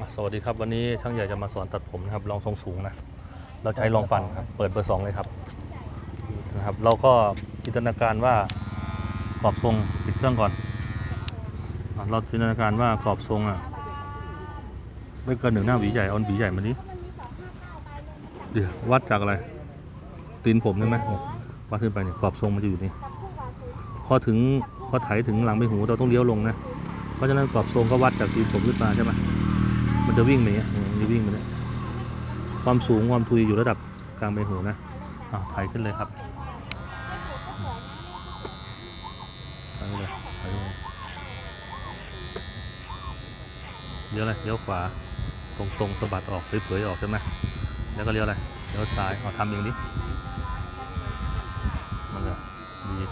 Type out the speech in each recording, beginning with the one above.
อะสวัสดีครับวันนี้ช่างใหญ่จะมาสอนตัดผมนะครับรองทรงสูงนะเราใช้รองฟันครับเปิดเบอร์สองเลยครับนะครับ เราก็จินตนาการว่ากรอบทรงปิดเครื่องก่อนอะเราจินตนาการว่ากรอบทรงอะไม่เกินหนึ่งหน้าหวีใหญ่เอาหวีใหญ่มานี้เดี๋ยววัดจากอะไรตีนผมใช่ไหมวัดขึ้นไปเนี่ยกรอบทรงมันจะอยู่นี่พอถึงพอไถถึงหลังใบหูเราต้องเลี้ยวลงนะเพราะฉะนั้นกรอบทรงก็วัดจากตีนผมขึ้นมาใช่ไหมมัน จะวิ่งไปเงี้ยมันจะวิ่งไปเนี่ยความสูงความทุยอยู่ระดับกลางใบหูนะอ่าถ่ายขึ้นเลยครับถ่ายเลยถ่ายเลยเลี้ยวอะไรเลี้ยวขวา ตรงตรงๆสะบัดออกเผยๆออกใช่ไหมแล้วก็เลี้ยวอะไรเลี้ยวซ้ายเอาทำเองดิมันเลยดี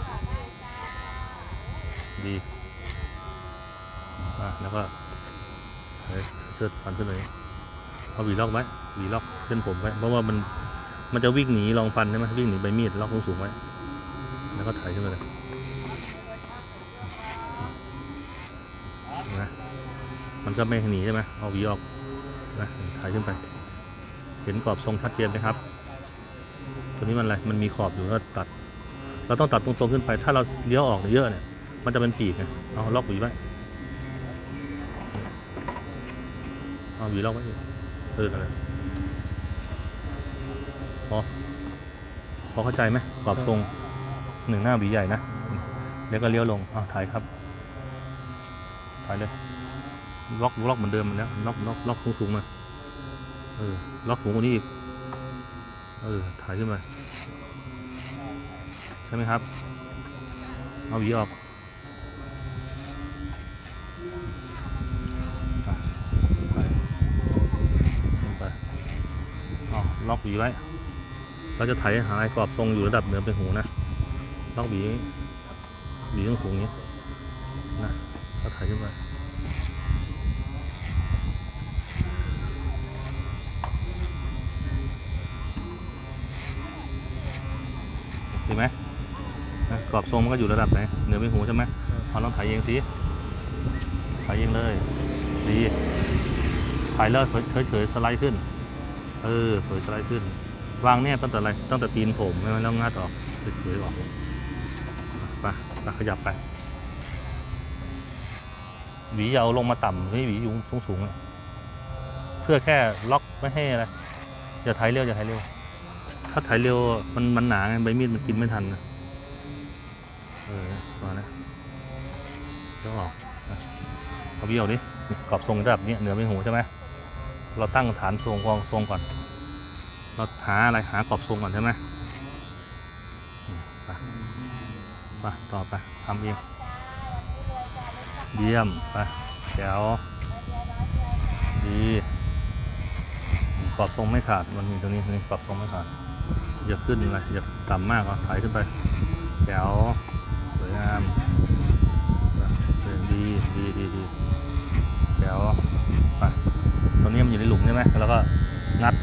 ดีอะแล้วก็ เฮ้ยเชิดฟันขึ้นเลยเอาหวีล็อกไว้หวีล็อกเส้นผมไว้ เพราะว่ามันมันจะวิ่งหนีรองฟันใช่ไหมวิ่งหนีใบมีดล็อกสูงไว้ แล้วก็ไถขึ้นไปเลยนะมันก็ไม่หนีใช่ไหมเอาหวีออกนะไถขึ้นไป เห็นกรอบทรงชัดเจนไหมครับ ตัวนี้มันอะไรมันมีขอบอยู่ก็ตัด เราต้องตัดตรงๆขึ้นไป ถ้าเราเลี้ยวออกเยอะเนี่ย มันจะเป็นปีกไงเอาล็อกหวีไว้ เอาหวีล็อกไว้เอออะไรพอพอเข้าใจไหมกรอบทรงหนึ่งหน้าหวีใหญ่นะแล้วก็เลี้ยวลงอ่าถ่ายครับ ถ่ายเลย ล็อกล็อกเหมือนเดิมแล้วล็อกล็อกล็อกสูงสูงๆมา เออ ล็อกสูงกว่านี้อีก เออ ถ่ายขึ้นมา ใช่ไหมครับ เอาหวีออก ลงไปอ๋อ ล็อกหวีไว้ เราจะไถหาไอ้กรอบทรงอยู่ระดับเหนือเป็นหูนะ ล็อกหวีหวีต้องสูงอย่างนี้นะแล้วไถขึ้นไปเห็นไหมกรอบทรงมันก็อยู่ระดับไหนเหนือเป็นหูใช่ไหมเอาลองไถเองสิไถเองเลย ดีถ่ายเลิศเฉยเฉยๆสไลด์ขึ้น เออเผยสไลด์ขึ้น วางเนี่ยตั้งแต่อะไรตั้งแต่ตีนผมไม่ต้องงัดออกเฉยๆออกไปไปขยับไปหวียาเอาลงมาต่ำให้หวีอยู่สูงสูงเพื่อแค่ล็อกไม่ให้อะไรอย่าถ่ายเร็วอย่าถ่ายเร็ว ถ้าถ่ายเร็วมันมันหนาไงใบมีดมันกินไม่ทันนะเออมานะเดี๋ยวออกเอาหวีออกดิกรอบทรงระดับเนี้ยเหนือเป็นหูใช่ไหม เราตั้งฐานทรงกองทรงก่อน เราหาอะไรหากรอบทรงก่อนใช่ไหมไปไปต่อไปทำเองเยี่ยมไปแจ๋วดีกรอบทรงไม่ขาดมันมีตัวนี้นี่กรอบทรงไม่ขาดอย่าขึ้นเลยอย่าต่ำมากอะถ่ายขึ้นไปแจ๋วสวยงามดีดีดีดีแจ๋ว ไปตัวนี้มันอยู่ในหลุมใช่ ไหมแล้วก็งัด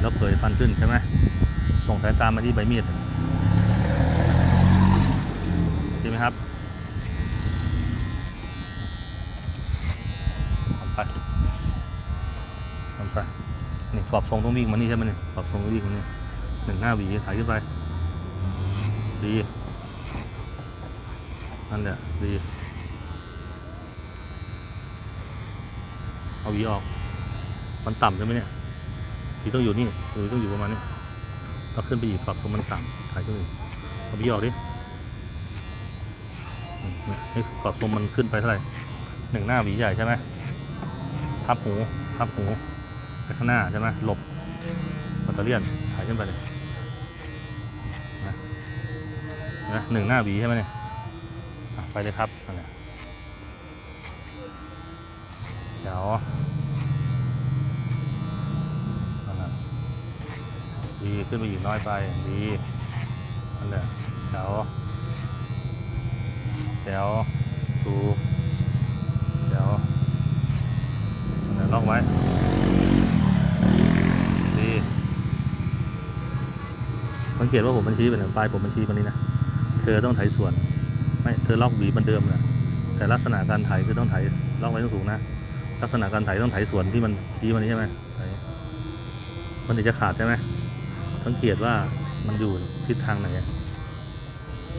แล้วเผยฟันขึ้นใช่ไหมส่งสายตามาที่ใบมีดใช่ไหมครับทำไปทำไปนี่กรอบทรงต้องวิ่งมานี่ใช่ไหมนี่กรอบทรงต้องวิ่งมานี่หนึ่งห้าวีถ่ายขึ้นไปดีนั่นแหละดีเอาวีออก มันต่ำใช่ไหมเนี่ยหวีต้องอยู่นี่หวีต้องอยู่ประมาณนี้เราขึ้นไปอีกปรับทรงมันต่ำถ่ายขึ้นอีกเอาหวีออกดิเนี่ยให้ปรับทรงมันขึ้นไปเท่าไหร่หนึ่งหน้าหวีใหญ่ใช่ไหมทับหูทับหูไปข้างหน้าใช่ไหมหลบแบตเตอรี่ยนถ่ายขึ้นไปเลยนะนะหนึ่งหน้าหวีใช่ไหมเนี่ยไปเลยครับนั่นแหละเดี๋ยว นั่นแหละ ดี ขึ้นไปอีกน้อยไป ดีนั่นแหละแถวแถวดูแถวนั่นแหละล็อกไว้ ดีสังเกตว่าผมมันชี้ไปไหนปลายผมมันชี้มานี้นะ เธอต้องไถส่วน ไม่ เธอล็อกหวีเหมันเดิมนะแต่ลักษณะการไถคือต้องไถล็อกไว้สูงนะ ลักษณะการไถต้องไถส่วนที่มันชี้มันนี้ใช่ไหมมันถึงจะขาดใช่ไหม สังเกตว่ามันอยู่ทิศทางไหน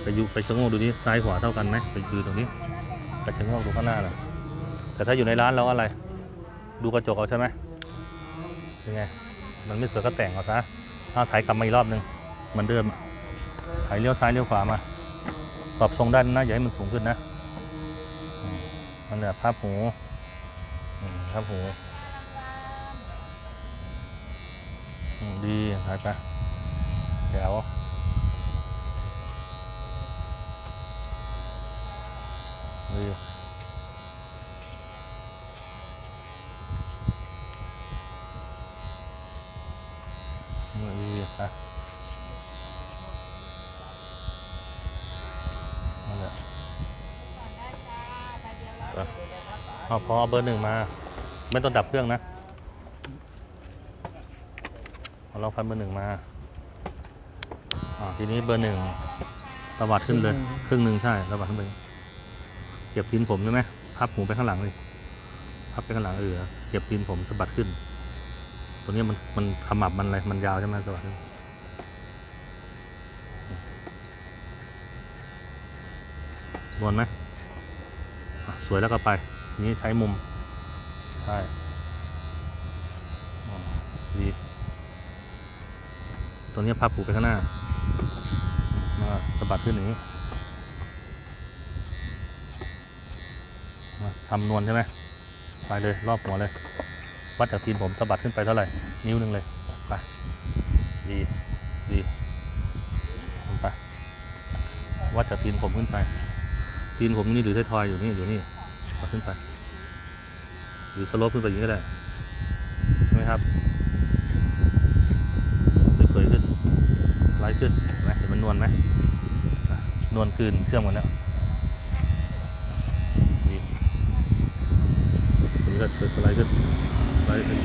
ไปอยู่ไปชะโงกดูนี่ซ้ายขวาเท่ากันไหมไปยืนตรงนี้ไปชะโงกดูข้างหน้าน่ะแต่ถ้าอยู่ในร้านเราอะไร ดูกระจกเอาใช่ไหมยังไงมันไม่สวยก็แต่งเอาซะเอาถ่ายกลับมาอีกรอบหนึ่งเหมือนเดิมถ่ายเลี้ยวซ้ายเลี้ยวขวามาปรับทรงด้านหน้าอย่าให้มันสูงขึ้นนะมันแหละภาพหูภาพหูอืม ดีถ่ายไปเดี๋ยวดีอืมดีอะนั่นแหละเอาพอเอาเบอร์หนึ่งมา ไม่ต้องดับเครื่องนะ เอาลองพันเบอร์หนึ่งมาอ่าทีนี้เบอร์หนึ่งตวัดขึ้นเลย ครึ่งหนึ่งใช่ตวัดขึ้นไปเก็บทีนผมใช่ไหมพับหูไปข้างหลังเลยพับไปข้างหลังเออเก็บทีนผมสะบัดขึ้น ตัวนี้มันมันขมับมันอะไรมันยาวใช่ไหมสะบัดขึ้นนวลไหมอะสวยแล้วก็ไป นี้ใช้มุม ใช่อ๋อดี ตัวนี้พับผูกไปข้างหน้ามาสะบัดขึ้นอย่างนี้มาทำนวลใช่ไหมไปเลยรอบหัวเลย วัดจากทีนผมสะบัดขึ้นไปเท่าไหร่ นิ้วหนึ่งเลยไปดีดีไปวัดจากทีนผมขึ้นไป ทีนผมนี่หรือไททอยอยู่นี่อยู่นี่ขึ้นไป หรือสโลปขึ้นไปอย่างนี้ก็ได้ใช่ไหมครับเผยๆขึ้นสไลด์ ขึ้นเห็นไหมเห็นมันนวลไหมอะนวลคืนเชื่อมกันแล้วดีผมก็สไลด์ขึ้นสไลด์ขึ้น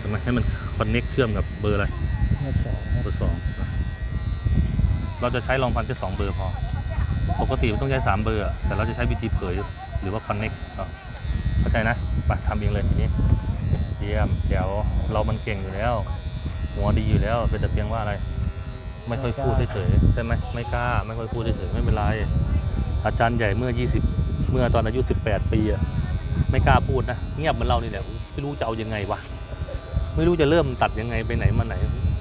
ทำไมให้มันคอนเน็กเชื่อมกับเบอร์อะไรเบอร์สองเบอร์สองนะเราจะใช้รองพันแค่สองเบอร์พอ ปกติมันต้องใช้สามเบอร์อะแต่เราจะใช้วิธีเผยหรือว่า connect เนาะเข้าใจนะไปทำเองเลยทีนี้เยี่ยมเดี๋ยวเรามันเก่งอยู่แล้ว หัวดีอยู่แล้ว เป็นแต่เพียงว่าอะไร ไม่ค่อยพูดเฉยใช่ไหมไม่กล้า ไม่ค่อยพูดเฉยไม่เป็นไร อาจารย์ใหญ่เมื่อ 20 เมื่อตอนอายุ 18 ปีอะไม่กล้าพูดนะเงียบเหมือนเรานี่แหละไม่รู้จะเอายังไงวะไม่รู้จะเริ่มตัดยังไงไปไหนมาไหน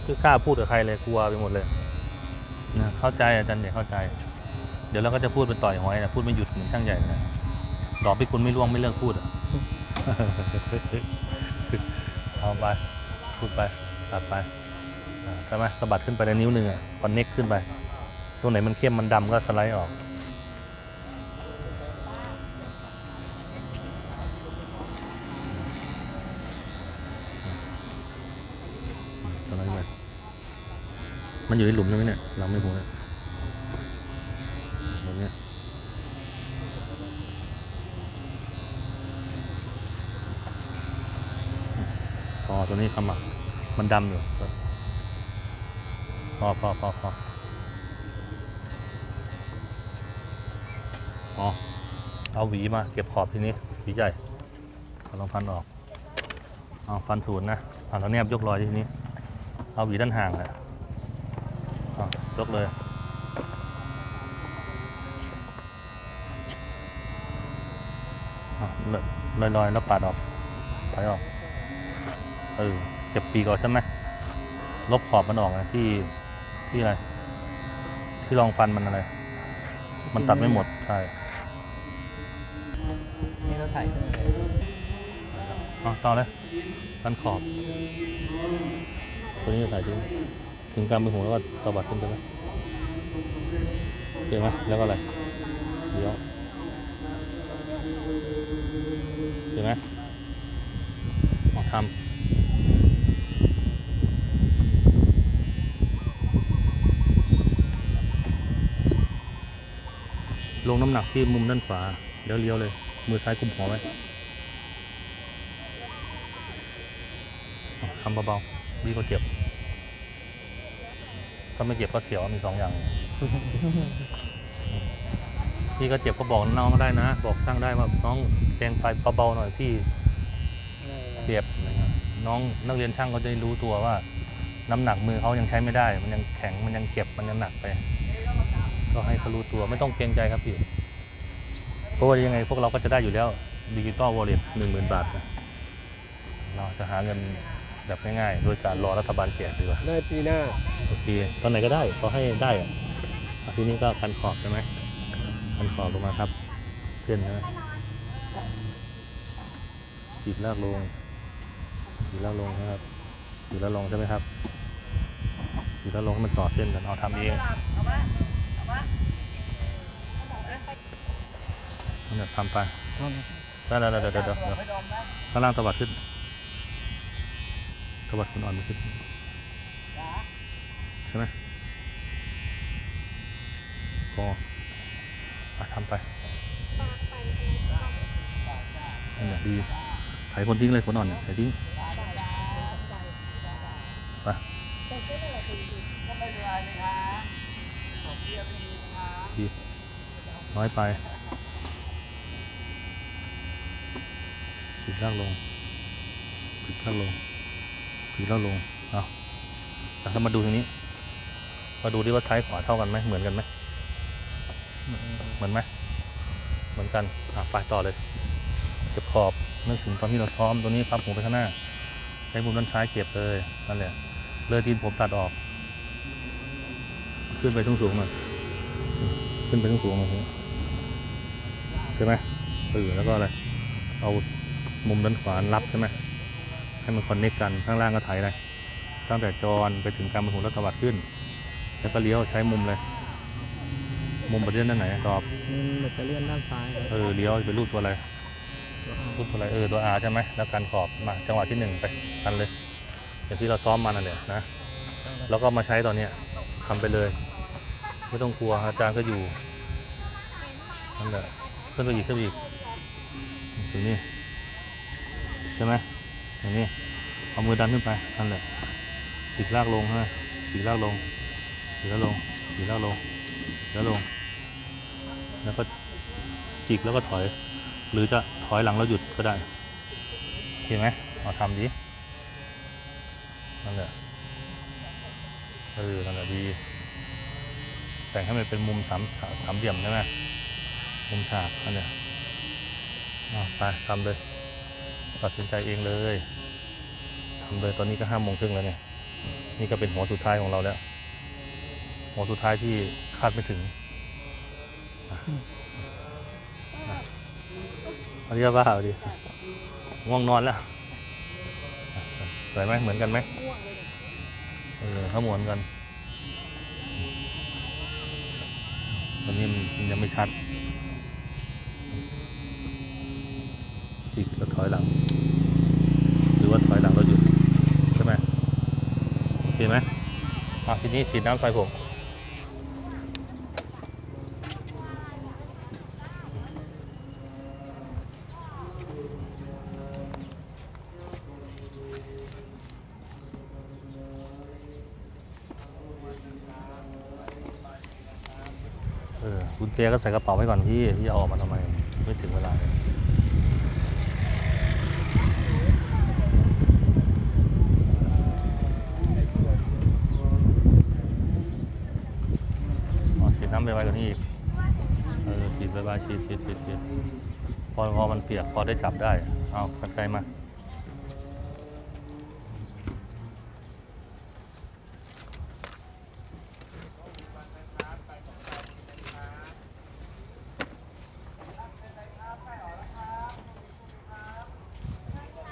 ไม่กล้าพูดกับใครเลยกลัวไปหมดเลยนะเข้าใจอาจารย์ใหญ่เข้าใจ เดี๋ยวเราก็จะพูดเป็นต่อยหอยนะพูดไม่หยุดเหมือนช่างใหญ่นะดอกพิคุณไม่ร่วงไม่เลิกพูดอะเอาไปพูดไป ตัดไปใช่ไหมสะบัดขึ้นไปในนิ้วหนึ่งอะคอนเน็กขึ้นไปตรงไหนมันเข้มมันดำก็สไลด์ออกสไลด์ไปมันอยู่ในหลุมใช่ไหมเนี่ยเราไม่รู้นะแบบเนี้ยพอตัวนี้ขมัก มันดำอยู่ พอพอพอพออเอาหวีมา เก็บขอบทีนี้หวีใหญ่ลองฟันออกเอาฟันศูนย์นะอ่าแล้วแนบยกรอยทีนี้ เอาหวีด้านห่างเลยเอยกเลยอ่ลอยลอยๆแล้วปัดออกถอยออก เออ เก็บปีกออกใช่ไหมลบขอบมันออกนะที่ที่อะไร ที่รองฟันมันอะไร มันตัดไม่หมดใช่นี่เราถ่ายขึ้นเลยเอาต่อเลยฟันขอบ ตัวนี้จะใส่ถึงถึงกลางมือหัวแล้วก็ตวัดขึ้นใช่ไหมเห็นไหมแล้วก็อะไรเดี๋ยวเห็นไหมลองทำล งน้ำหนักที่มุมด้านขวาเลี้ยวเลย มือซ้ายกุมหัวไว้ทำเบาๆดีกว่าเจ็บ ถ้าไม่เจ็บก็เสียวมีสองอย่างพี่ก็เจ็บก็บอกน้องได้นะ บอกช่างได้ว่าน้องแรงไปเบาๆหน่อยพี่เจ็บน้องนักเรียนช่างเขาจะรู้ตัวว่า น้ำหนักมือเขายังใช้ไม่ได้ มันยังแข็งมันยังเจ็บมันยังหนักไป ก็ให้เขารู้ตัวไม่ต้องเกรงใจครับพี่ เพราะว่ายังไงพวกเราก็จะได้อยู่แล้วดิจิตอลวอลเล็ตหนึ่งหมื่นบาทนะเราจะหาเงินแบบง่ายๆ โดยการรอรัฐบาลแจกดีกว่าได้ปีหน้าโอเคตอนไหนก็ได้ขอให้ได้อะอะทีนี้ก็กันขอบใช่ไหมกันขอบลงมาครับเส้นนะจีบลากลงจีบลากลงนะครับจีบลากลงใช่ไหมครับจีบลากลงให้มันต่อเส้นกันเอาทำเอง นั่นแหละทำไปได้ได้ได้เดี๋ยวเดี๋ยวเดี๋ยวข้างล่างตวัดขึ้นตวัดคุณอ่อนมันขึ้นใช่ไหมก็อะทำไปนั่นแหละดีไถคนทิ้งเลยคนอ่อนเนี่ยไถทิ้งไปดีน้อยไป ปิดล่างลงปิดล่างลงปิดล่างลงเอาแต่ถ้ามาดูตรงนี้ มาดูดิว่าซ้ายขวาเท่ากันไหมเหมือนกันไหมเหมือนไหมเหมือนกันอะไปต่อเลยเก็บขอบนึกถึงตอนที่เราซ้อมตัวนี้พับหัวไปข้างหน้า ใช้มุมด้านซ้ายเก็บเลยนั่นแหละเลยทีนผมตัดออก ขึ้นไปสูงสูงหน่อยขึ้นไปสูงสูงหน่อยใช่ไหมเออแล้วก็อะไรเอา มุมด้านขวารับใช่ไหมให้มันคอนเนคกันข้างล่างก็ไถ่ายเลยตั้งแต่จรไปถึงการบรรทุกแล้วตวัดขึ้น แล้วก็เลี้ยวใช้มุมเลย มุมประเด็นด้านไหนตอบมันแบตเตอรี่ด้านซ้ายครับเออเลี้ยวเป็นรูปตัวอะไรรูปตัวอะไรเออตัว R ใช่ไหมแล้วการขอบมาจังหวะที่หนึ่งไปกันเลยอย่างที่เราซ้อมมานั่นแหละนะแล้วก็มาใช้ตอนเนี้ยทำไปเลย ไม่ต้องกลัวอาจารย์ก็อยู่นั่นแหละขึ้นไปอีกขึ้นไปอีกถึงนี่ ใช่ไหมอย่างนี้เอามือดันขึ้นไปนั่นแหละปีกลากลงฮะปีกลากลงปีกลากลงปีกลากลงปีกลากลง แล้วก็จิกแล้วก็ถอย หรือจะถอยหลังแล้วหยุดก็ได้เห็นไหมเอาทำดินั่นแหละเออนั่นแหละดีแต่งให้มันเป็นมุมสามสามเหลี่ยมใช่ไหมมุมฉากนั่นแหละเอาไปทำเลย ตัดสินใจเองเลยทำเลยตอนนี้ก็ห้าโมงครึ่งแล้วเนี่ย นี่ก็เป็นหัวสุดท้ายของเราแล้ว หัวสุดท้ายที่คาดไม่ถึงอะอะเอาเรียกว่าเอาดิง่วงนอนแล้วสวยไหมเหมือนกันไหมเออเขาเหมือนกันตอนนี้มันยังไม่ชัด อีกแล้วถอยหลัง หรือว่าถอยหลังเราหยุดใช่ไหมโอเคไหมอะทีนี้ฉีดน้ำใส่ผมเออคุณเจก็ใส่กระเป๋าไว้ก่อนพี่ พี่จะออกมาทำไม ไม่ถึงเวลาเลย เปียกพอได้จับได้ เอากันไกลมา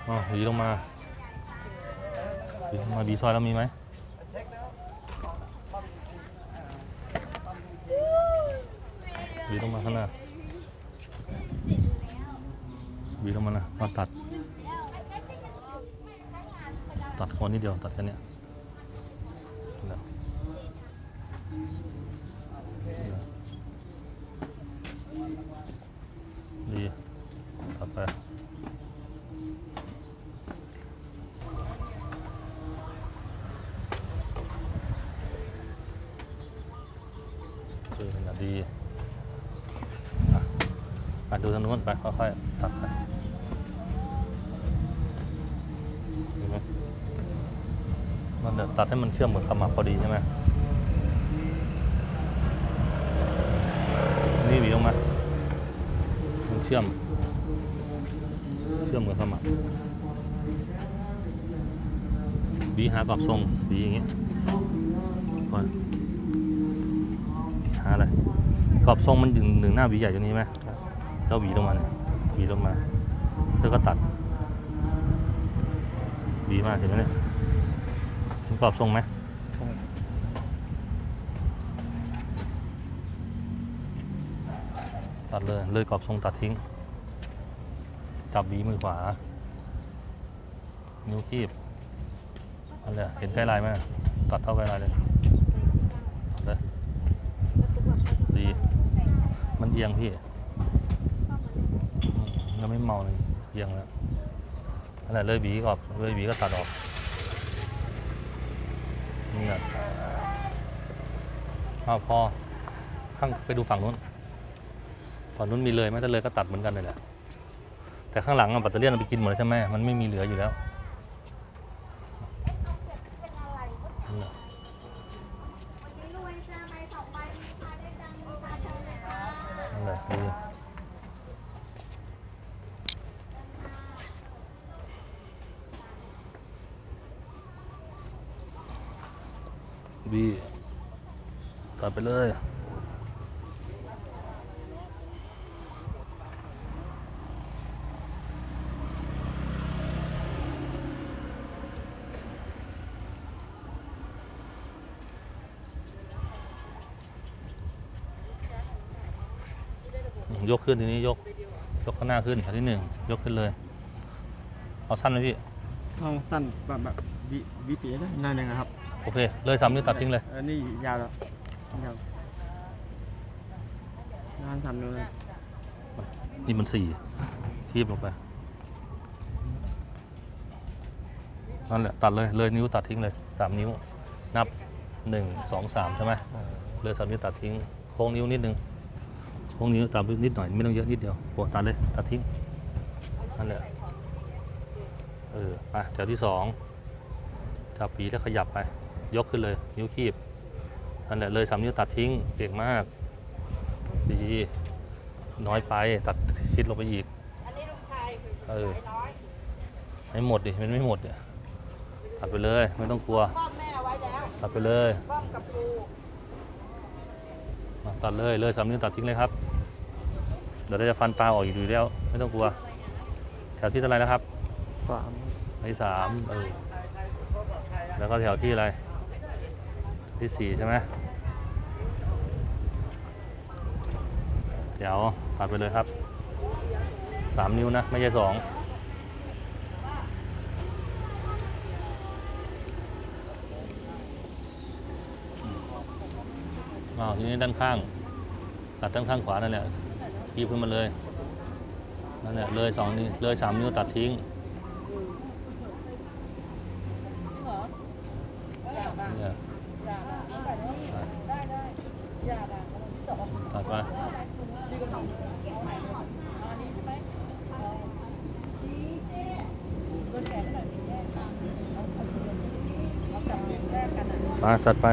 อ๋อหีลงมาหีลงมาบีซอยแล้วมีไหมหีลงมาข้างหน้า หวีลงมานะมาตัด ตัดคนนิดเดียวตัดแค่นี้ยนั่นแหละนั่นแหละดีตัดไป เออนั่นแหละดี อะดูทางนู้นไปค่อยๆตัดไปเห็นไหม มันเดี๋ยวตัดให้มันเชื่อมกับขมับพอดีใช่ไหมนี่หวีออกมามันเชื่อม เชื่อมกับขมับหวีหากรอบทรงหวีอย่างเงี้ยก่อนหาอะไรกรอบทรงมันหนึ่งหนึ่งหน้าหวีใหญ่ตรงนี้ไหมแล้วหวีลงมาเนี่ยหวีลงมาแล้วก็ตัดหวีมากเห็นไหมเนี่ย รอบทรงไหมตัดเลยเลยกรอบทรงตัดทิ้ง จับวีมือขวา นิ้วคีบนั่นแหละเห็นใกล้ลายไหมตัดเท่าใกล้ลายเลยดเลยดีมันเอียงพี่ยังไม่เมาเลยเอียงแล้วนั่นแหละเลยหวีก็เลยหวีก็ตัดออก นี่แหละเอาพอ ข้างไปดูฝั่งนู้น ฝั่งนู้นมีเลยไหมถ้าเลยก็ตัดเหมือนกันเลยแหละแต่ข้างหลังอะแบตเตอรี่เราไปกินหมดแล้วใช่ไหมมันไม่มีเหลืออยู่แล้วนั่นแหละนั่นแหละดีบีตัด ไปเลย ยกขึ้นทีนี้ยก ยกข้างหน้าขึ้นอันที่หนึ่งยกขึ้นเลย เอาสั้นไหมพี่ เอาสั้นแบบแบบวิวิปีได้นานยังไงครับ โอเค เลยสามนิ้วตัดทิ้งเลย เออนี่ยาวแล้ว ยาวงานทำเลยนี่มันสี่ทีบลงไป นั่นแหละตัดเลยเลยนิ้วตัดทิ้งเลยสามนิ้ว นับหนึ่งสองสามใช่ไหมเลยสามนิ้วตัดทิ้งโค้งนิ้วนิดนึงโค้งนิ้วตามนิดหน่อยไม่ต้องเยอะนิดเดียวโอ้ตัดเลยตัดทิ้งนั่นแหละเออไปแถวที่สองจับปีแล้วขยับไป ยกขึ้นเลย นิ้วคีบ นั่นแหละเลยสามนิ้วตัดทิ้งเก่งมาก ดี น้อยไปตัดชิดลงไปอีกอันนี้ลูกชายคือเออสายน้อยให้หมดดิมันไม่หมดเนี่ยตัดไปเลยไม่ต้องกลัวป้อมแม่เอาไว้แล้วตัดไปเลยป้อมกับปูอะตัดเลยเลยสามนิ้วตัดทิ้งเลยครับเดี๋ยวเราจะฟันปลาออกอีกอยู่แล้ว ไม่ต้องกลัว แถวที่เท่าไหรนะครับสามแถวที่สามเออแล้วก็แถวที่อะไร ที่สี่ใช่ไหมแถวตัดไปเลยครับสามนิ้วนะ ไม่ใช่สองอ้าวทีนี้ด้านข้าง ตัดด้านข้างขวานั่นแหละยีบขึ้นมาเลยนั่นแหละเลยสองนิ้วเลยสามนิ้วตัดทิ้งเนี่ยตัดไป มาจัดไป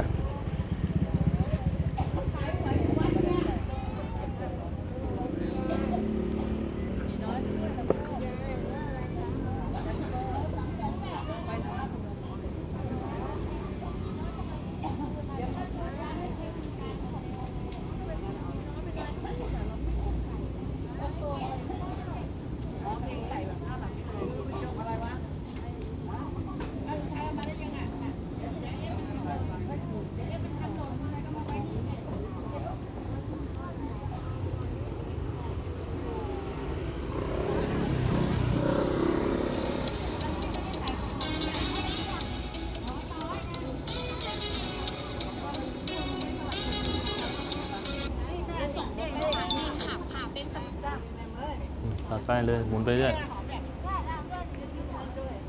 เลยหมุนไปเรื่อย แม่หอมแบบ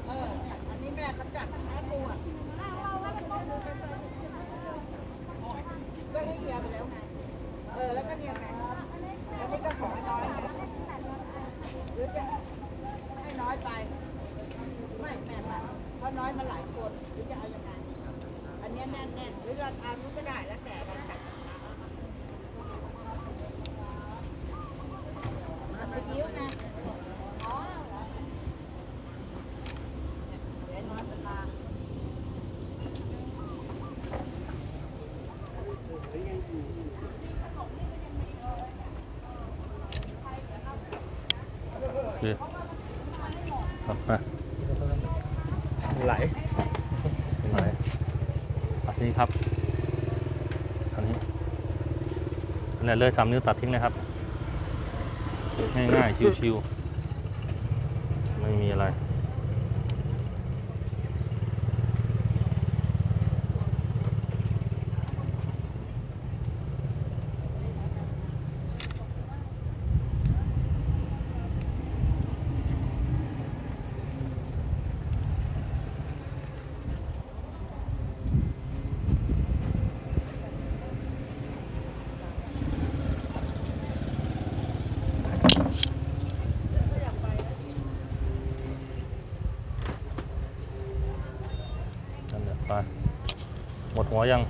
เออเนี่ยอันนี้แม่เขาจัดแม่ปูอะเพื่อให้เฮียไปแล้วไง เออ แล้วก็เนี่ยไงแล้วนี่ก็ของน้อยไง จะให้น้อยไป ไม่แม่ตัดเพราะน้อยมาหลายคนหรือจะเอายังไง อันเนี้ยแน่นๆหรือเราทำนู้นก็ได้แล้วแต่เราตัดเอาไปยิ้วนะอ๋อเหรอเดี๋ยวน้อยมันมา โอเคครับไปไหลตรงไหนอันนี้ครับอันนี้อันนี้เลยสามนิ้วตัดทิ้งเลยครับ ง่ายๆ ชิวๆ หละไปหมดหัวยัง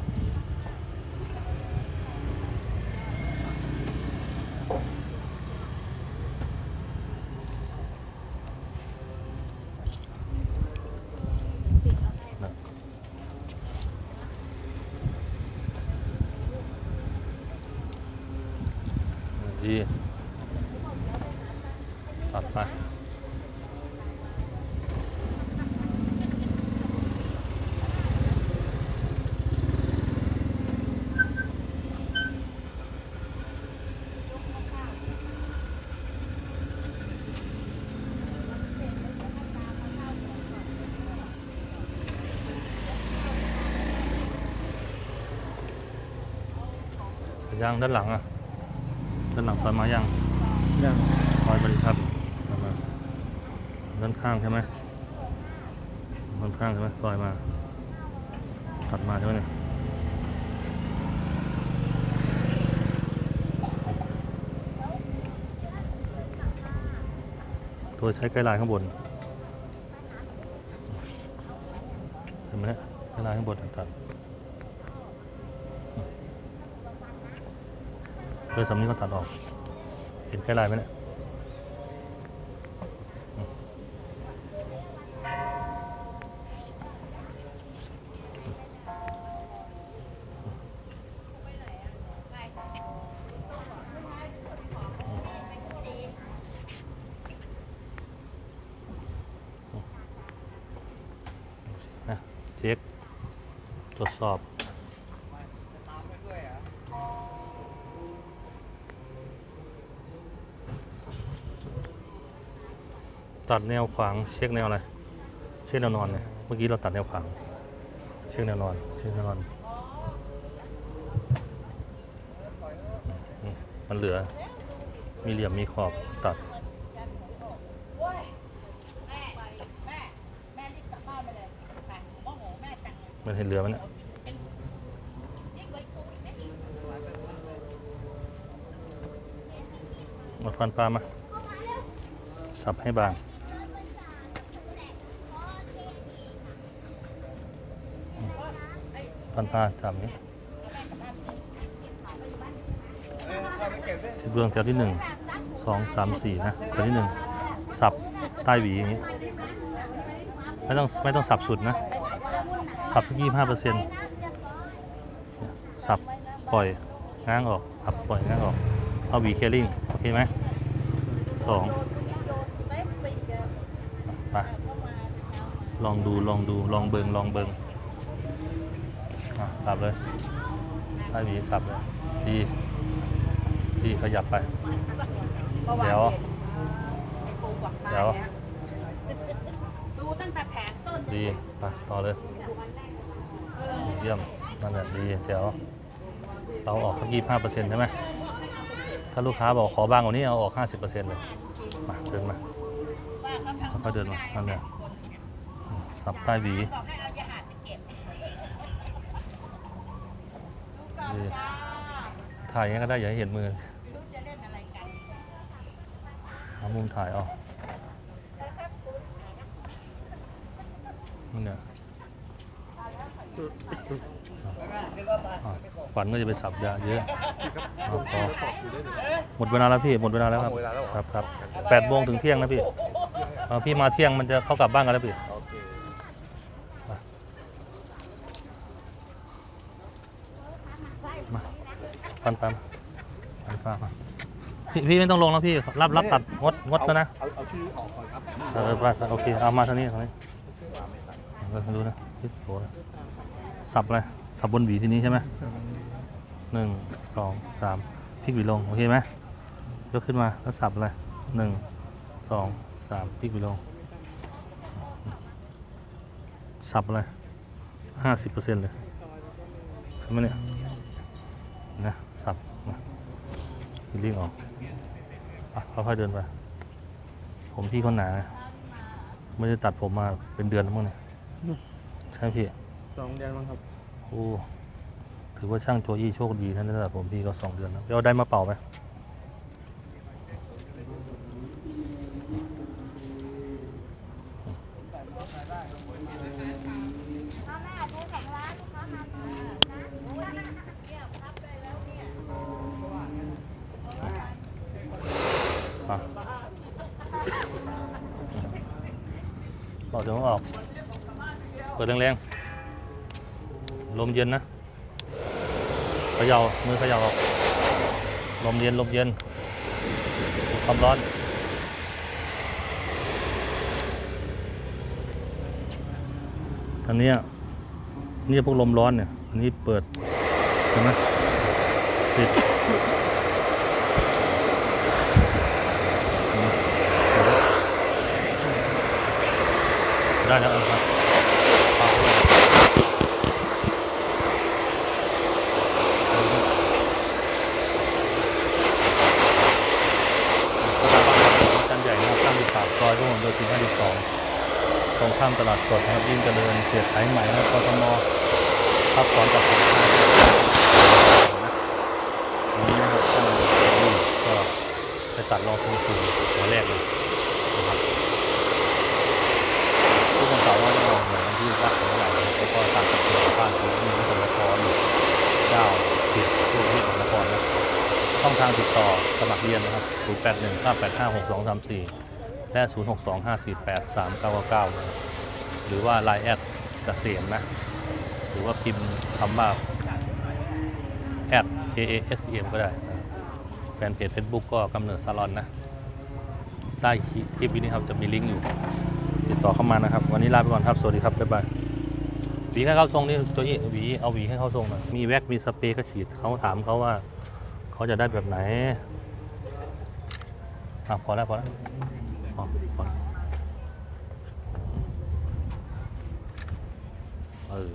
นะดีตัดไป ย่างด้านหลังอะ ด้านหลังซอยมาย่างยังซอยมาดีครับซอยมาด้านข้างใช่ไหมด้านข้างใช่ไหมซอยมาตัดมาใช่ไหมเนี่ยโดยใช้ไกด์ไลน์ข้างบนเห็นไหมเนี่ยไกด์ไลน์ข้างบนตัด โดยสำนี้ก็ตัดออก เห็นแค่ลายไหมเนี่ยนะเช็คตรวจสอบ ตัดแนวขวางเช็คแนวอะไรเช็คแนวนอนเนี่ยเมื่อกี้เราตัดแนวขวางเช็คแนวนอนเช็คแนวนอนมันเหลือมีเหลี่ยมมีขอบตัดมันเห็นเหลือไหมเนี่ยมาฟันปลามา สับให้บาง ฟันปลาจับนี้ที่เบื้องแถวที่หนึ่งสองสามสี่นะแถวที่หนึ่งสับใต้หวีอย่างนี้ ไม่ต้องไม่ต้องสับสุดนะ สับยี่ห้าเปอร์เซ็นต์สับปล่อยง้างออกสับปล่อยง้างออก เอาหวีเคลิ่งโอเคไหมสองไปลองดูลองดูลองเบิงลองเบิง สับเลยใต้หวีสับเลยดีดีขยับไป เดี๋ยวปูกวักตายเดี๋ยวแล้วดูตั้งแต่แผงต้นดีไปต่อเลย เยี่ยมนั่นแหละดีเดี๋ยวเราออกสักยี่ห้าเปอร์เซ็นต์ใช่ไหมถ้าลูกค้าบอกขอบางกว่านี้เอาออกห้าสิบเปอร์เซ็นต์เลย มาเดินมาว่าเขาทำค่อยๆเดินมานั่นแหละอืมสับใต้หวี ถ่ายอย่างนี้ก็ได้อย่าให้เห็นมือหามุมถ่ายออกนี่ฝันก็จะไปสับยาเยอะหมดเวลาแล้วพี่ หมดเวลาแล้วครับ ครับครับแปดโมงถึงเที่ยงนะพี่พี่มาเที่ยงมันจะเข้ากลับบ้านกันแล้วพี่ ปันปันปันปันมาพี่พี่ไม่ต้องลงแล้วพี่รับรับตัดงดงดแล้วนะเอาเอาชื่อออกก่อนครับเออไปไปโอเคเอามาทางนี้ทางนี้เออดูนะพี่โถนะสับอะไรสับบนหวีทีนี้ใช่ไหมหนึ่งสองสามพลิกหวีลงโอเคไหมยกขึ้นมาแล้วสับอะไรหนึ่งสองสามพลิกหวีลงสับอะไรห้าสิบเปอร์เซ็นต์เลยใช่ไหมเนี่ยนะสับนะ รีบออกอะค่อยๆเดินไป ผมพี่คนหนา ไม่ได้ตัดผมมาเป็นเดือนแล้วมั้งเนี่ย ใช่พี่ สองเดือนมั้งครับ โอ้ ถือว่าช่างโจยี่โชคดีท่านได้ตัดผมพี่ก็สองเดือนแล้วเดี๋ยวเอาได้มาเป่าไหมอะบอกเดี๋ยวมันออก เปิดแรงๆ ลมเย็นนะเขย่ามือเขย่าออกลมเย็นลมเย็นความร้อนอันนี้นี่พวกลมร้อนเนี่ย อันนี้เปิดใช่ไหมปิดได้แล้วครับเอาเลยสถาบันจันใหญ่นะครับตั้งอยู่ปากซ อยพระหลโยธิน52ตรงข้ามตลาดสดนะครับยิ่งเจริญเสียขายใหม่นะครับกทมรับสอนกับสินค้าวันนี้นะครับช่านก็ไปตัดรอคงสูงหัวแรกเลยนะครับทุกวันสาร์วันจะมองเหมือนที่วัดของเราแล้วก็ตามตะเกียบบ้านผมมีพระสงฆ์นครอยู่เจ้าเขตทั่วประเทศของนครนะช่องทางติดต่อสมัครเรียนนะครับ 081 985 6234 และ 062 548 3999 หรือว่า Line แอดเกษมนะ หรือว่าพิมพ์คำว่าแอด K A S E M ก็ได้แฟนเพจ Facebook ก็กำเนิดซาลอนนะ ใต้คลิปนี้ครับจะมีลิงก์อยู่ ติดต่อเข้ามานะครับ วันนี้ลาไปก่อนครับ สวัสดีครับ บ๊ายบายหวีให้เข้าทรงนี่ตัวนี้หวีเอาหวีให้เข้าทรงหน่อยมีแว็กมีสเปรย์ก็ฉีดเขาถามเขาว่าเขาจะได้แบบไหนอะพอแล้วพอแล้ว Ờ, bom, bom. Ừ.